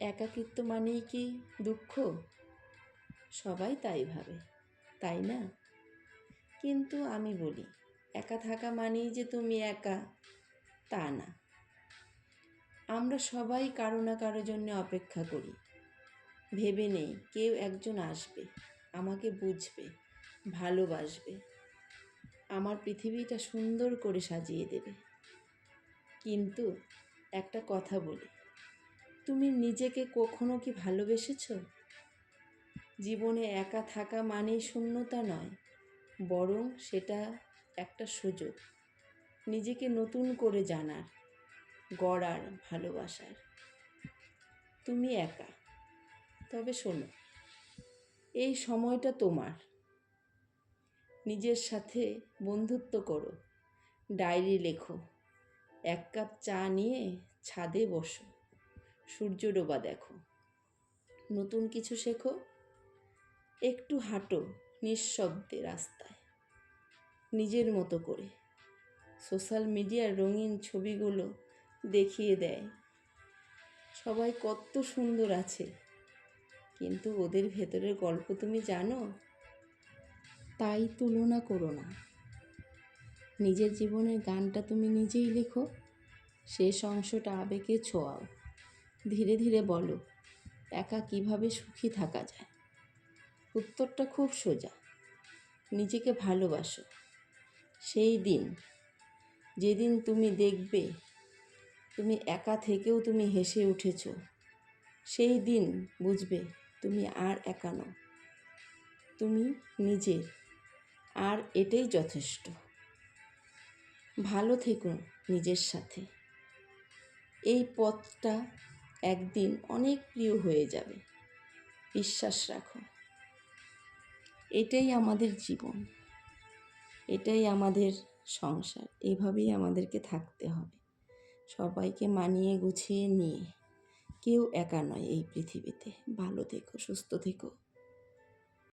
একাকিত্ব মানেই কি দুঃখ? সবাই তাই ভাবে, তাই না? কিন্তু আমি বলি, একা থাকা মানেই যে তুমি একা, তা না। আমরা সবাই কারও না কারও জন্য অপেক্ষা করি। ভেবে নেই, কেউ একজন আসবে, আমাকে বুঝবে, ভালোবাসবে, আমার পৃথিবীটা সুন্দর করে সাজিয়ে দেবে। কিন্তু একটা কথা বলি তুমি নিজেকে কখনো কি ভালোবেসেছো? জীবনে একা থাকা মানেই শূন্যতা নয়, বরং সেটা একটা সুযোগ। নিজেকে নতুন করে জানার, গড়ার, ভালোবাসার। তুমি একা, তবে শোনো, এই সময়টা তোমার। নিজের সাথে বন্ধুত্ব করো, ডায়েরি লেখো, এক কাপ চা নিয়ে ছাদে বসো। সূর্য ডোবা দেখো। নতুন কিছু শেখো? একটু হাঁটো নিঃশব্দে রাস্তায়। নিজের মতো করে। সোশ্যাল মিডিয়ার রঙিন ছবিগুলো দেখিয়ে দেয়। সবাই কত সুন্দর আছে। কিন্তু ওদের ভেতরের গল্প তুমি জানো? তাই তুলনা করো না। নিজের জীবনের গানটা তুমি নিজেই লেখো। শেষ অংশটা আবেগে ছোঁয়াও। ধীরে ধীরে বলো, একা কীভাবে সুখী থাকা যায়? উত্তরটা খুব সোজা, নিজেকে ভালোবাসো। সেই দিন, যেদিন তুমি দেখবে, তুমি একা থেকেও তুমি হেসে উঠেছ, সেই দিন বুঝবে তুমি আর একা নও। তুমি নিজের, আর এটাই যথেষ্ট। ভালো থেকো নিজের সাথে। এই পথটা একদিন অনেক প্রিয় হয়ে যাবে। বিশ্বাস রাখো। এটাই আমাদের জীবন। এটাই আমাদের সংসার। এভাবেই আমাদেরকে থাকতে হবে। সবাইকে মানিয়ে গুছিয়ে নিয়ে। কেউ একা নয় এই পৃথিবীতে। ভালো থেকো, সুস্থ থেকো।